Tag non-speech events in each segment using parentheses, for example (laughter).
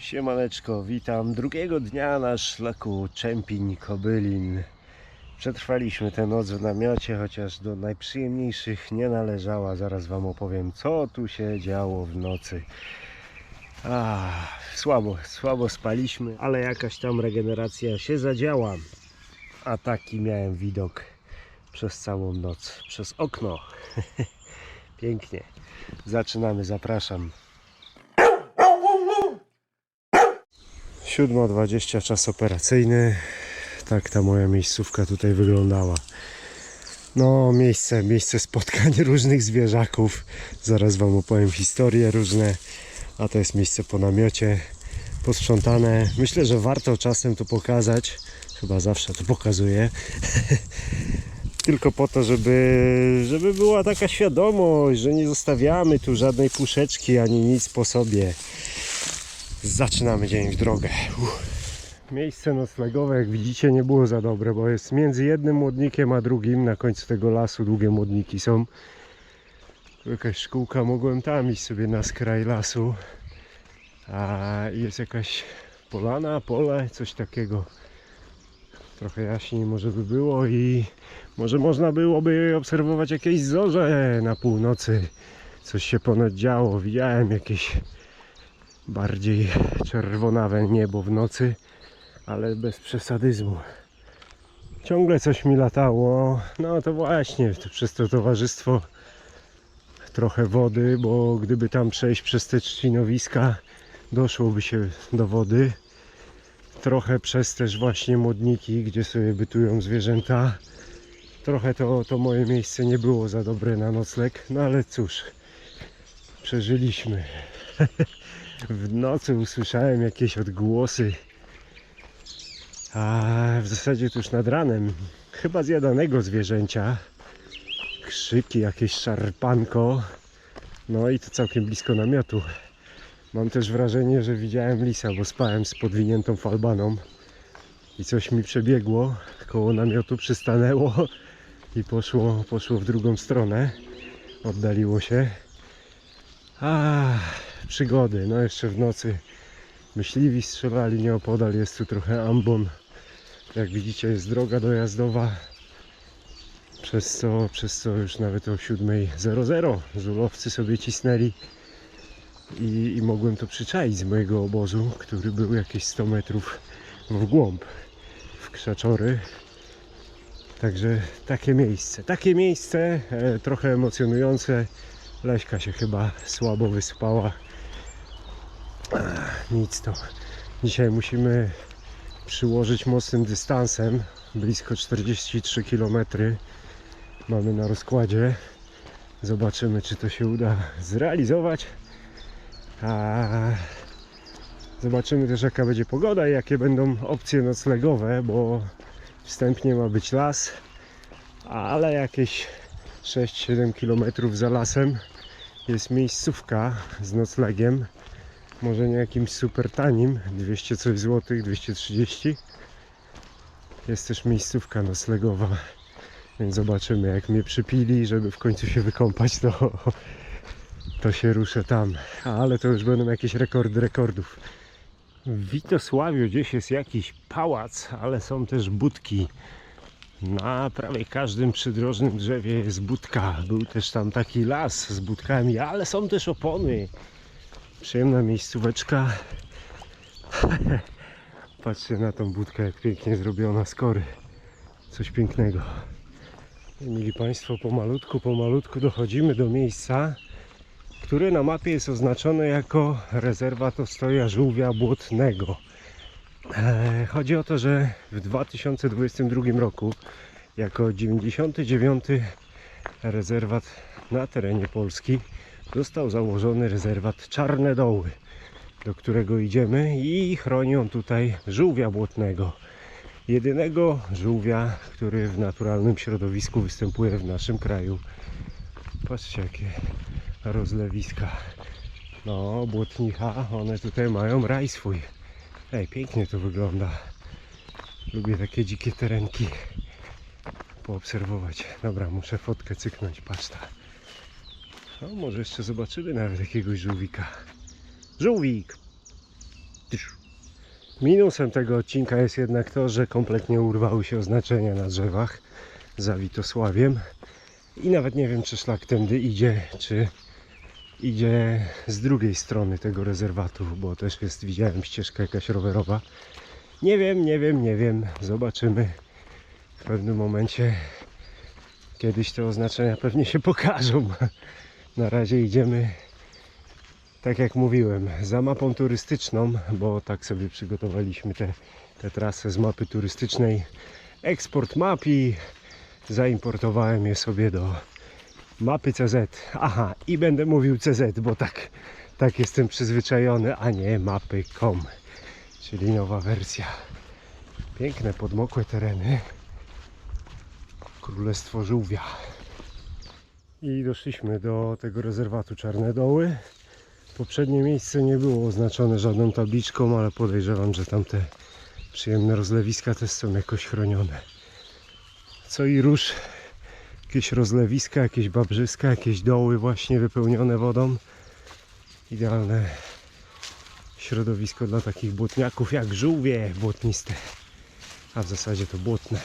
Siemaneczko, witam drugiego dnia na szlaku Czempiń Kobylin. Przetrwaliśmy tę noc w namiocie, chociaż do najprzyjemniejszych nie należała. Zaraz Wam opowiem, co tu się działo w nocy. Ah, słabo, słabo spaliśmy, ale jakaś tam regeneracja się zadziała. A taki miałem widok przez całą noc, przez okno. (laughs) Pięknie. Zaczynamy, zapraszam. 7.20 czas operacyjny. Tak ta moja miejscówka tutaj wyglądała. No, miejsce, miejsce spotkań (laughs) różnych zwierzaków. Zaraz Wam opowiem historie różne. A to jest miejsce po namiocie. Posprzątane. Myślę, że warto czasem to pokazać. Chyba zawsze to pokazuję. (laughs) Tylko po to, żeby, żeby była taka świadomość, że nie zostawiamy tu żadnej puszeczki ani nic po sobie. Zaczynamy dzień w drogę. Uff. Miejsce noclegowe, jak widzicie, nie było za dobre, bo jest między jednym młodnikiem a drugim. Na końcu tego lasu długie młodniki są. Tu jakaś szkółka, mogłem tam iść sobie na skraj lasu. A jest jakaś polana, pole, coś takiego. Trochę jaśniej może by było i może można byłoby obserwować jakieś zorze na północy. Coś się ponoć działo. Widziałem jakieś bardziej czerwonawe niebo w nocy, ale bez przesadyzmu. Ciągle coś mi latało. No to właśnie, to przez to towarzystwo trochę wody, bo gdyby tam przejść przez te trzcinowiska, doszłoby się do wody. Trochę przez też właśnie modniki, gdzie sobie bytują zwierzęta. Trochę to, to moje miejsce nie było za dobre na nocleg, no ale cóż, przeżyliśmy. (laughs) W nocy usłyszałem jakieś odgłosy, a w zasadzie tuż nad ranem, chyba zjadanego zwierzęcia, krzyki, jakieś szarpanko, no i to całkiem blisko namiotu. Mam też wrażenie, że widziałem lisa, bo spałem z podwiniętą falbaną. I coś mi przebiegło koło namiotu, przystanęło i poszło, poszło w drugą stronę, oddaliło się. A przygody, no jeszcze w nocy myśliwi strzelali nieopodal, jest tu trochę ambon. Jak widzicie jest droga dojazdowa, przez co, przez co już nawet o 7.00 żulowcy sobie cisnęli i, i mogłem to przyczaić z mojego obozu, który był jakieś 100 metrów w głąb, w krzaczory. Także takie miejsce, takie miejsce, e, trochę emocjonujące. Leśka się chyba słabo wyspała. Nic to. Dzisiaj musimy przyłożyć mocnym dystansem, blisko 43 km mamy na rozkładzie. Zobaczymy, czy to się uda zrealizować. A zobaczymy też, jaka będzie pogoda i jakie będą opcje noclegowe, bo wstępnie ma być las, ale jakieś 6-7 km za lasem jest miejscówka z noclegiem. Może nie jakimś super tanim, 200 coś złotych, 230. Jest też miejscówka noclegowa, więc zobaczymy jak mnie przypili, żeby w końcu się wykąpać, to, to się ruszę tam. Ale to już będą jakieś rekordy rekordów. W Witosławiu gdzieś jest jakiś pałac, ale są też budki. Na prawie każdym przydrożnym drzewie jest budka. Był też tam taki las z budkami, ale są też opony. Przyjemna miejscóweczka. (laughs) Patrzcie na tą budkę, jak pięknie zrobiona z kory. Coś pięknego. Mili Państwo, pomalutku, pomalutku dochodzimy do miejsca, które na mapie jest oznaczone jako rezerwat Ostoja Żółwia Błotnego. E, Chodzi o to, że w 2022 roku jako 99 rezerwat na terenie Polski został założony rezerwat Czarne Doły, do którego idziemy i chroni on tutaj żółwia błotnego. Jedynego żółwia, który w naturalnym środowisku występuje w naszym kraju. Patrzcie jakie rozlewiska. No, błotnicha, one tutaj mają raj swój. Ej, pięknie to wygląda. Lubię takie dzikie terenki poobserwować. Dobra, muszę fotkę cyknąć, patrz ta. No, może jeszcze zobaczymy nawet jakiegoś żółwika. Żółwik! Minusem tego odcinka jest jednak to, że kompletnie urwały się oznaczenia na drzewach za Witosławiem i nawet nie wiem, czy szlak tędy idzie, czy idzie z drugiej strony tego rezerwatu, bo też jest, widziałem ścieżka jakaś rowerowa. Nie wiem, nie wiem, nie wiem. Zobaczymy w pewnym momencie. Kiedyś te oznaczenia pewnie się pokażą. Na razie idziemy, tak jak mówiłem, za mapą turystyczną, bo tak sobie przygotowaliśmy tę te, te trasę z mapy turystycznej. Eksport map i zaimportowałem je sobie do mapy CZ. Aha, i będę mówił CZ, bo tak, tak jestem przyzwyczajony, a nie mapy.com, czyli nowa wersja. Piękne, podmokłe tereny. Królestwo Żółwia. I doszliśmy do tego rezerwatu Czarne Doły. Poprzednie miejsce nie było oznaczone żadną tabliczką, ale podejrzewam, że tamte przyjemne rozlewiska też są jakoś chronione. Co i róż, jakieś rozlewiska, jakieś babrzyska, jakieś doły właśnie wypełnione wodą. Idealne środowisko dla takich błotniaków jak żółwie błotniste, a w zasadzie to błotne.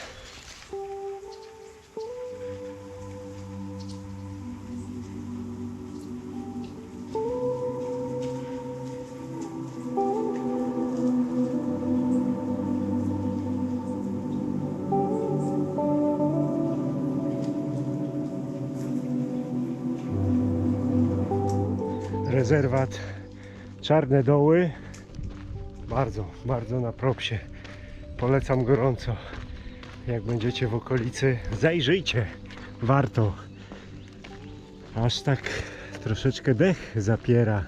Rezerwat Czarne Doły. Bardzo, bardzo na propsie. Polecam gorąco. Jak będziecie w okolicy, zajrzyjcie. Warto. Aż tak troszeczkę dech zapiera.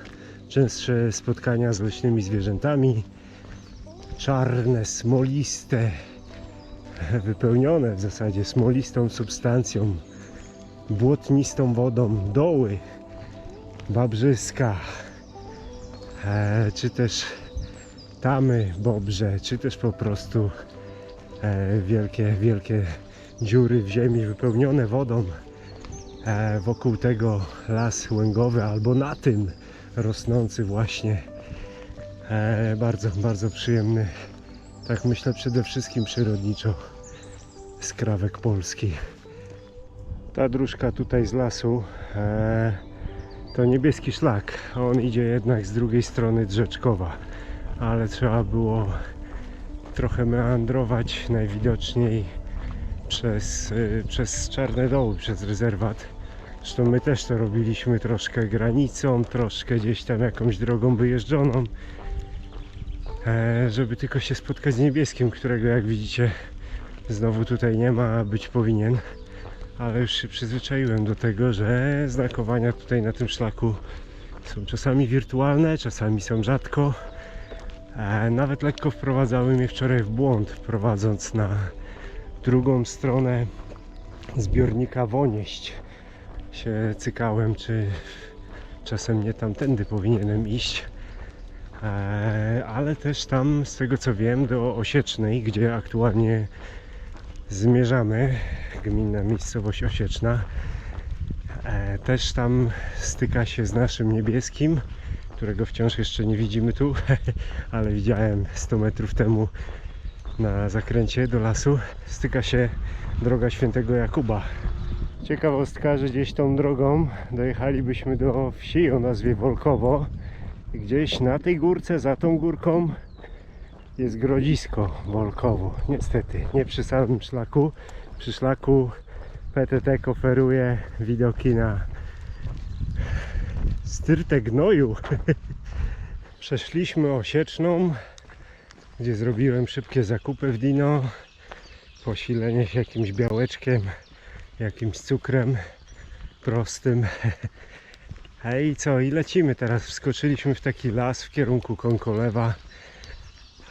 Częstsze spotkania z leśnymi zwierzętami. Czarne, smoliste, wypełnione w zasadzie smolistą substancją, błotnistą wodą doły babrzyska, e, czy też tamy bobrze, czy też po prostu e, wielkie, wielkie dziury w ziemi wypełnione wodą. E, wokół tego las łęgowy albo na tym rosnący właśnie. E, bardzo, bardzo przyjemny. Tak myślę przede wszystkim przyrodniczo skrawek polski. Ta dróżka tutaj z lasu e, to niebieski szlak. On idzie jednak z drugiej strony Drzeczkowa, ale trzeba było trochę meandrować najwidoczniej przez, y, przez Czarne Doły, przez rezerwat. Zresztą my też to robiliśmy troszkę granicą, troszkę gdzieś tam jakąś drogą wyjeżdżoną, e, żeby tylko się spotkać z niebieskim, którego jak widzicie znowu tutaj nie ma, a być powinien ale już się przyzwyczaiłem do tego, że znakowania tutaj na tym szlaku są czasami wirtualne, czasami są rzadko. E, Nawet lekko wprowadzały mnie wczoraj w błąd, prowadząc na drugą stronę zbiornika Wonieść. Się cykałem, czy czasem nie tamtędy powinienem iść. E, Ale też tam, z tego co wiem, do Osiecznej, gdzie aktualnie zmierzamy, gminna miejscowość Osieczna. E, też tam styka się z naszym niebieskim, którego wciąż jeszcze nie widzimy tu, (laughs) ale widziałem 100 metrów temu na zakręcie do lasu. Styka się droga świętego Jakuba. Ciekawostka, że gdzieś tą drogą dojechalibyśmy do wsi o nazwie Wolkowo. Gdzieś na tej górce, za tą górką jest grodzisko Wolkowo. Niestety, nie przy samym szlaku. Przy szlaku PTT oferuje widoki na styrtę gnoju. (laughs) Przeszliśmy Osieczną, gdzie zrobiłem szybkie zakupy w Dino. Posilenie się jakimś białeczkiem, jakimś cukrem prostym. (laughs) I co? I lecimy teraz. Wskoczyliśmy w taki las w kierunku Konkolewa.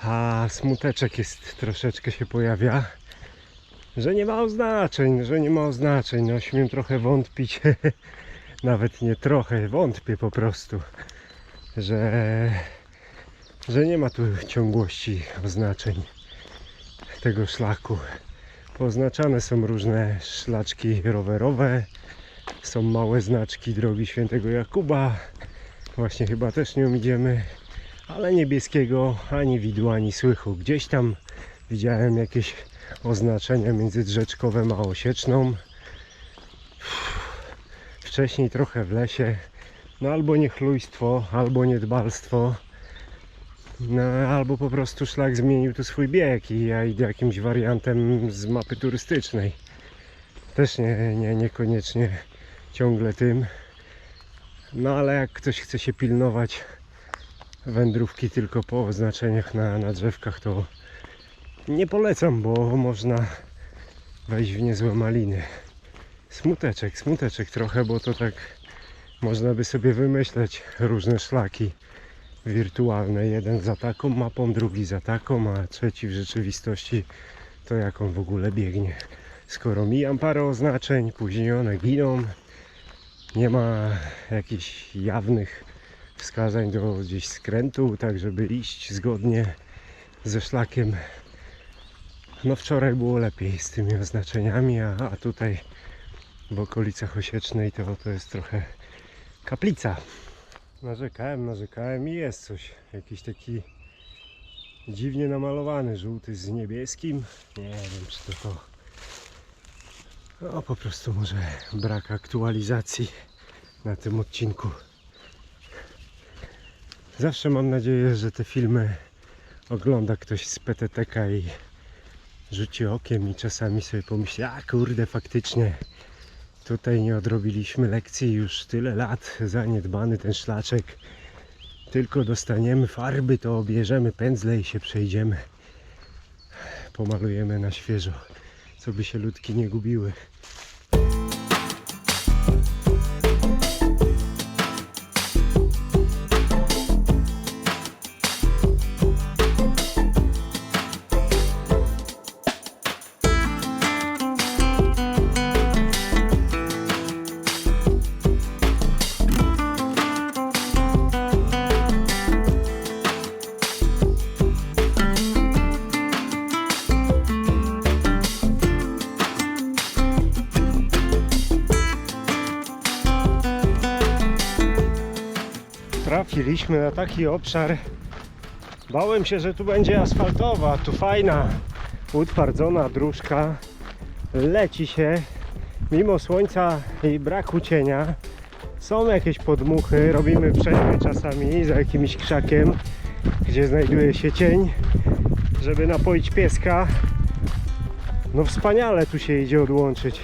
A smuteczek jest troszeczkę się pojawia, że nie ma oznaczeń, że nie ma oznaczeń. No śmiem trochę wątpić, (laughs) nawet nie trochę, wątpię po prostu, że, że nie ma tu ciągłości oznaczeń tego szlaku. Poznaczane są różne szlaczki rowerowe, są małe znaczki drogi świętego Jakuba. Właśnie chyba też nią idziemy ale niebieskiego ani widła, ani słychu. Gdzieś tam widziałem jakieś oznaczenia między Drzeczkowem a Osieczną. Wcześniej trochę w lesie. No albo niechlujstwo, albo niedbalstwo. No, albo po prostu szlak zmienił tu swój bieg i ja idę jakimś wariantem z mapy turystycznej. Też nie, nie, niekoniecznie ciągle tym. No ale jak ktoś chce się pilnować wędrówki tylko po oznaczeniach na, na drzewkach, to nie polecam, bo można wejść w niezłe maliny. Smuteczek, smuteczek trochę, bo to tak można by sobie wymyśleć różne szlaki wirtualne. Jeden za taką mapą, drugi za taką, a trzeci w rzeczywistości to jak on w ogóle biegnie. Skoro mijam parę oznaczeń, później one giną, nie ma jakichś jawnych wskazań do gdzieś skrętu, tak żeby iść zgodnie ze szlakiem. No wczoraj było lepiej z tymi oznaczeniami, a, a tutaj w okolicach Osiecznej to, to jest trochę kaplica. Narzekałem, narzekałem i jest coś. Jakiś taki dziwnie namalowany, żółty z niebieskim. Nie wiem czy to to. No po prostu może brak aktualizacji na tym odcinku. Zawsze mam nadzieję, że te filmy ogląda ktoś z PTTK i rzuci okiem i czasami sobie pomyśli, a kurde faktycznie tutaj nie odrobiliśmy lekcji już tyle lat, zaniedbany ten szlaczek. Tylko dostaniemy farby, to obierzemy pędzle i się przejdziemy. Pomalujemy na świeżo, co by się ludki nie gubiły. Trafiliśmy na taki obszar. Bałem się, że tu będzie asfaltowa, tu fajna, utwardzona dróżka. Leci się, mimo słońca i braku cienia. Są jakieś podmuchy, robimy przerwy czasami za jakimś krzakiem, gdzie znajduje się cień, żeby napoić pieska. No wspaniale tu się idzie odłączyć.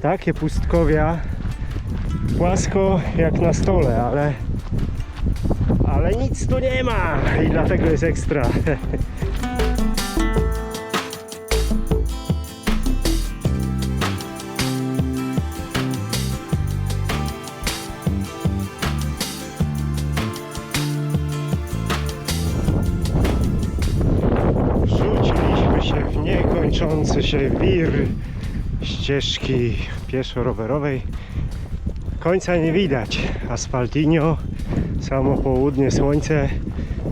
Takie pustkowia, płasko jak na stole, ale ale nic tu nie ma i dlatego jest ekstra. Rzuciliśmy się w niekończący się wir ścieżki pieszo-rowerowej. Końca nie widać. Asfaltinio, samo południe, słońce.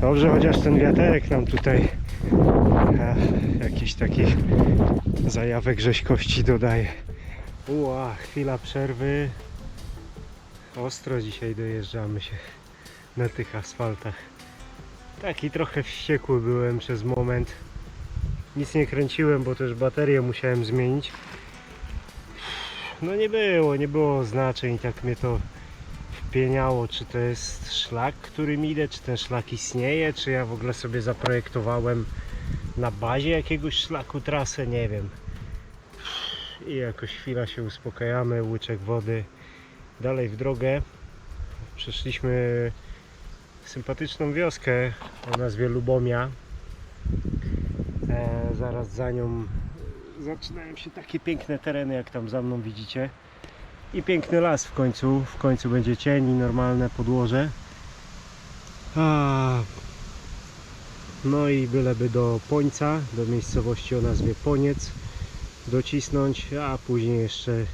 Dobrze, chociaż ten wiaterek nam tutaj e, jakiś takich zajawek rzeźkości dodaje. Ua, chwila przerwy. Ostro dzisiaj dojeżdżamy się na tych asfaltach. Taki trochę wściekły byłem przez moment. Nic nie kręciłem, bo też baterię musiałem zmienić. No nie było, nie było znaczeń, tak mnie to wpieniało, czy to jest szlak, którym idę, czy ten szlak istnieje, czy ja w ogóle sobie zaprojektowałem na bazie jakiegoś szlaku trasę, nie wiem. I jakoś chwila się uspokajamy, łyczek wody, dalej w drogę. Przeszliśmy sympatyczną wioskę o nazwie Lubomia. E, zaraz za nią zaczynają się takie piękne tereny, jak tam za mną widzicie. I piękny las w końcu. W końcu będzie cień i normalne podłoże. A, no i byleby do Pońca, do miejscowości o nazwie Poniec docisnąć, a później jeszcze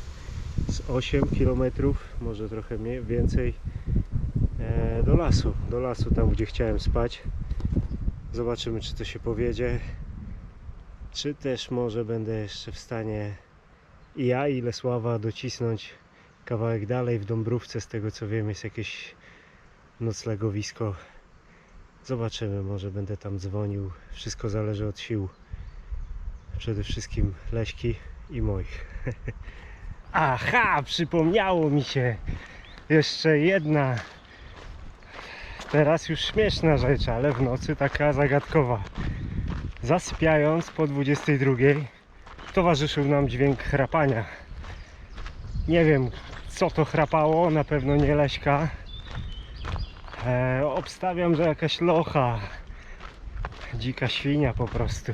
z 8 km, może trochę więcej e, do lasu, do lasu tam gdzie chciałem spać. Zobaczymy czy to się powiedzie. Czy też może będę jeszcze w stanie i ja i Lesława docisnąć kawałek dalej w Dąbrówce, z tego co wiem jest jakieś noclegowisko Zobaczymy, może będę tam dzwonił. Wszystko zależy od sił. Przede wszystkim Leśki i moich. (laughs) Aha, przypomniało mi się. Jeszcze jedna. Teraz już śmieszna rzecz, ale w nocy taka zagadkowa. Zasypiając po 22 towarzyszył nam dźwięk chrapania. Nie wiem co to chrapało, na pewno nie Leśka. E, obstawiam, że jakaś locha. Dzika świnia po prostu.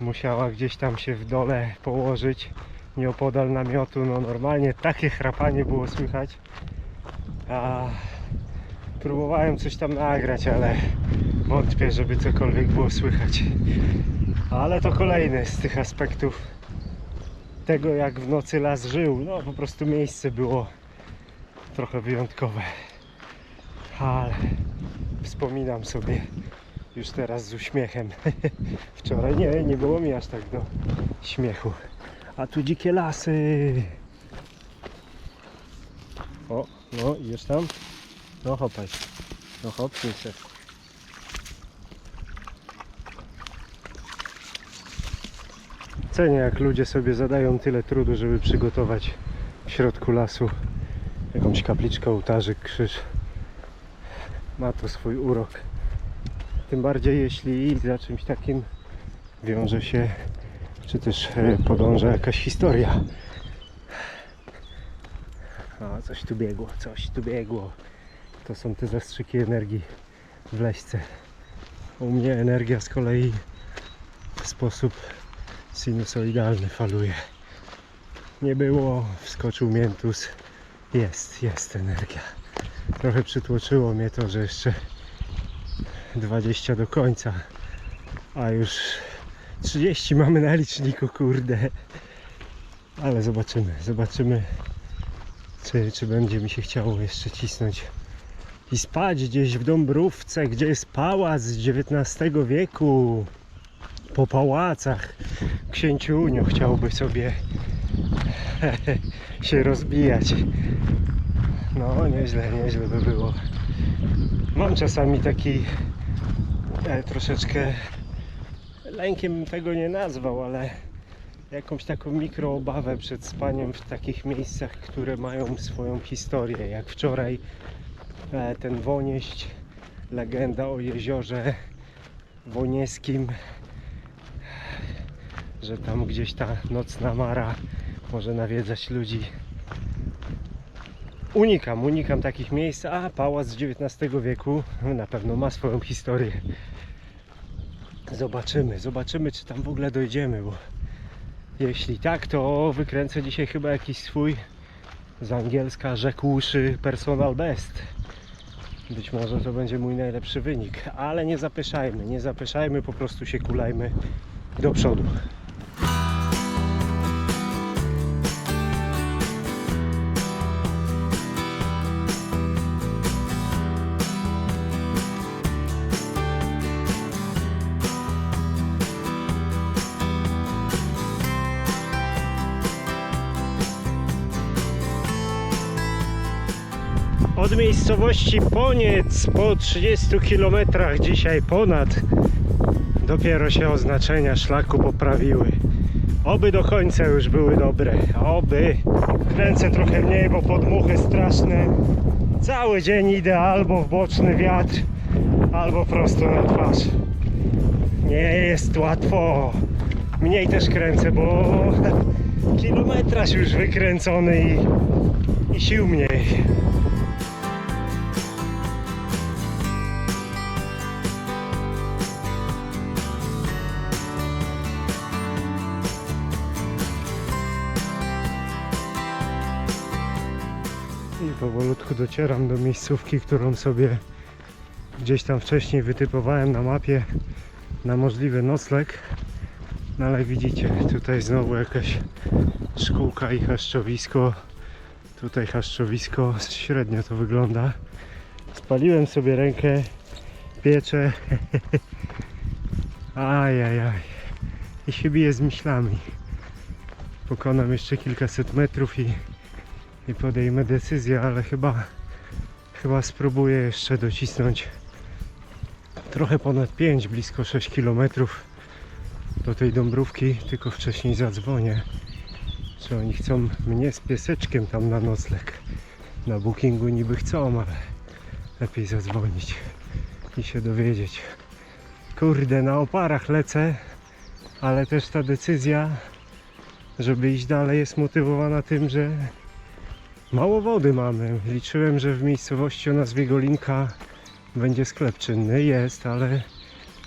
Musiała gdzieś tam się w dole położyć, nieopodal namiotu. No normalnie takie chrapanie było słychać. A próbowałem coś tam nagrać, ale wątpię, żeby cokolwiek było słychać. Ale to kolejny z tych aspektów tego, jak w nocy las żył. No po prostu miejsce było trochę wyjątkowe. Ale wspominam sobie już teraz z uśmiechem. (laughs) Wczoraj nie, nie było mi aż tak do śmiechu. A tu dzikie lasy. O, no idziesz tam? No hopaj. No hopnij się. Cenię jak ludzie sobie zadają tyle trudu, żeby przygotować w środku lasu jakąś kapliczkę, ołtarzyk, krzyż. Ma to swój urok. Tym bardziej jeśli za czymś takim wiąże się, czy też e, podąża jakaś historia. A coś tu biegło, coś tu biegło. To są te zastrzyki energii w leśce. U mnie energia z kolei w sposób sinusoidalny faluje. Nie było, wskoczył miętus. Jest, jest energia. Trochę przytłoczyło mnie to, że jeszcze 20 do końca, a już 30 mamy na liczniku, kurde. Ale zobaczymy, zobaczymy, czy, czy będzie mi się chciało jeszcze cisnąć i spać gdzieś w Dąbrówce, gdzie jest pałac z XIX wieku. Po pałacach księciunio chciałby sobie (laughs) się rozbijać. No, nieźle, nieźle by było. Mam czasami taki e, troszeczkę lękiem tego nie nazwał, ale jakąś taką mikroobawę przed spaniem w takich miejscach, które mają swoją historię. Jak wczoraj e, ten Wonieść, legenda o jeziorze wonieskim, że tam gdzieś ta nocna mara może nawiedzać ludzi. Unikam, unikam takich miejsc, a pałac z XIX wieku na pewno ma swoją historię. Zobaczymy, zobaczymy czy tam w ogóle dojdziemy, bo jeśli tak, to wykręcę dzisiaj chyba jakiś swój z angielska rzekłszy personal best. Być może to będzie mój najlepszy wynik, ale nie zapyszajmy, nie zapyszajmy, po prostu się kulajmy do przodu. Miejscowości Poniec po 30 km dzisiaj ponad dopiero się oznaczenia szlaku poprawiły. Oby do końca już były dobre. Oby. Kręcę trochę mniej, bo podmuchy straszne. Cały dzień idę albo w boczny wiatr, albo prosto na twarz. Nie jest łatwo. Mniej też kręcę, bo (laughs) kilometraż już wykręcony i, i sił mniej. Powolutku docieram do miejscówki, którą sobie gdzieś tam wcześniej wytypowałem na mapie na możliwy nocleg. No ale widzicie, tutaj znowu jakaś szkółka i chaszczowisko. Tutaj chaszczowisko, średnio to wygląda. Spaliłem sobie rękę, pieczę. (laughs) Ajajaj. I się biję z myślami. Pokonam jeszcze kilkaset metrów i i podejmę decyzję, ale chyba chyba spróbuję jeszcze docisnąć trochę ponad 5, blisko 6 km do tej Dąbrówki, tylko wcześniej zadzwonię, czy oni chcą mnie z pieseczkiem tam na nocleg. Na bookingu niby chcą, ale lepiej zadzwonić i się dowiedzieć. Kurde, na oparach lecę, ale też ta decyzja, żeby iść dalej jest motywowana tym, że mało wody mamy. Liczyłem, że w miejscowości o nazwie Golinka będzie sklep czynny. Jest, ale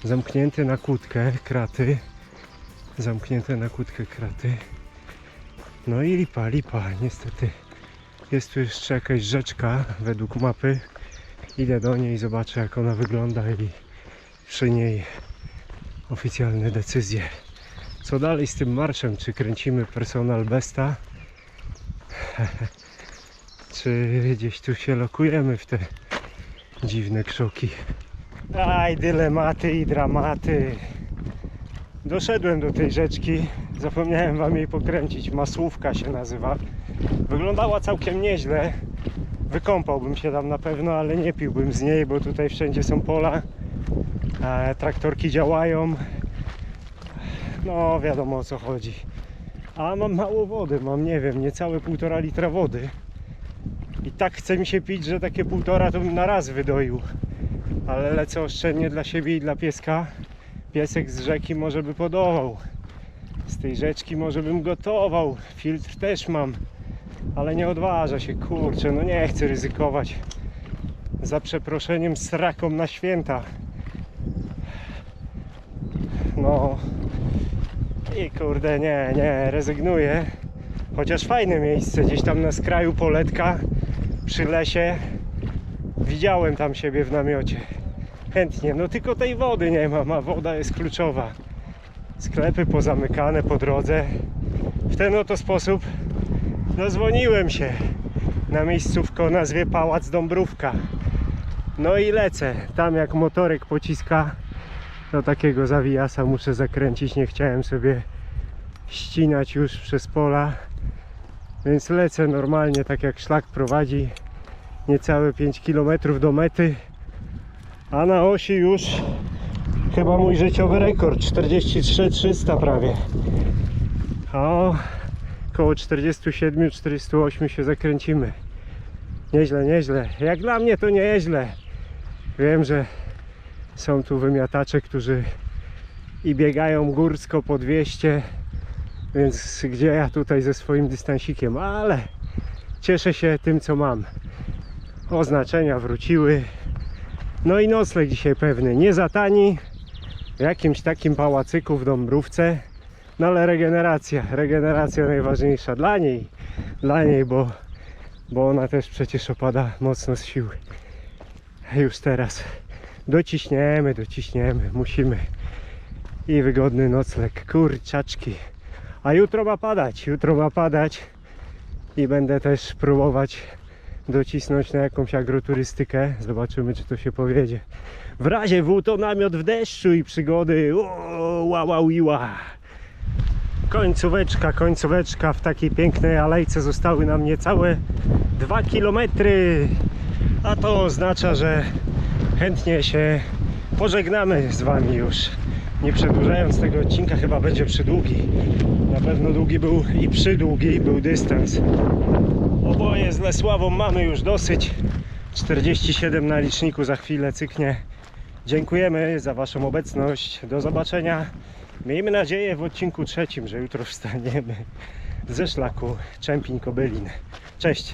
zamknięty na kłódkę kraty. Zamknięte na kłódkę kraty. No i lipa, lipa, niestety. Jest tu jeszcze jakaś rzeczka według mapy. Idę do niej, zobaczę jak ona wygląda i przy niej oficjalne decyzje. Co dalej z tym marszem? Czy kręcimy personal besta? (laughs) Czy gdzieś tu się lokujemy w te dziwne krzoki? Aj, dylematy i dramaty. Doszedłem do tej rzeczki. Zapomniałem wam jej pokręcić. Masłówka się nazywa. Wyglądała całkiem nieźle. Wykąpałbym się tam na pewno, ale nie piłbym z niej, bo tutaj wszędzie są pola. E, traktorki działają. No, wiadomo o co chodzi. A mam mało wody, mam nie wiem, niecałe półtora litra wody. I tak chce mi się pić, że takie półtora to bym na raz wydoił. Ale lecę oszczędnie dla siebie i dla pieska. Piesek z rzeki może by podawał. Z tej rzeczki może bym gotował. Filtr też mam. Ale nie odważa się, kurczę, no nie chcę ryzykować. Za przeproszeniem sraką na święta. No. I kurde, nie, nie, rezygnuję. Chociaż fajne miejsce, gdzieś tam na skraju poletka, przy lesie. Widziałem tam siebie w namiocie. Chętnie, no tylko tej wody nie mam, a woda jest kluczowa. Sklepy pozamykane po drodze. W ten oto sposób dozwoniłem się na miejscówkę o nazwie Pałac Dąbrówka. No i lecę. Tam jak motorek pociska, do takiego zawijasa muszę zakręcić. Nie chciałem sobie ścinać już przez pola. Więc lecę normalnie, tak jak szlak prowadzi. Niecałe 5 km do mety. A na osi już chyba mój życiowy rekord 43 300 prawie. O, koło 47-48 się zakręcimy. Nieźle, nieźle. Jak dla mnie to nieźle. Wiem, że są tu wymiatacze, którzy i biegają górsko po 200, więc gdzie ja tutaj ze swoim dystansikiem, ale cieszę się tym, co mam. Oznaczenia wróciły. No i nocleg dzisiaj pewny. Nie za tani, w jakimś takim pałacyku w Dąbrówce, no ale regeneracja, regeneracja najważniejsza dla niej, dla niej, bo, bo ona też przecież opada mocno z siły. Już teraz dociśniemy, dociśniemy, musimy. I wygodny nocleg, kurczaczki. A jutro ma padać, jutro ma padać i będę też próbować docisnąć na jakąś agroturystykę. Zobaczymy, czy to się powiedzie. W razie W to namiot w deszczu i przygody. Ła, ła, ła. Końcóweczka, końcóweczka w takiej pięknej alejce zostały nam niecałe 2 km. A to oznacza, że chętnie się pożegnamy z Wami już. Nie przedłużając tego odcinka, chyba będzie przydługi. Na pewno długi był i przydługi był dystans. Oboje z Lesławą mamy już dosyć. 47 na liczniku za chwilę cyknie. Dziękujemy za Waszą obecność. Do zobaczenia. Miejmy nadzieję w odcinku trzecim, że jutro wstaniemy ze szlaku Czempiń Kobylin. Cześć!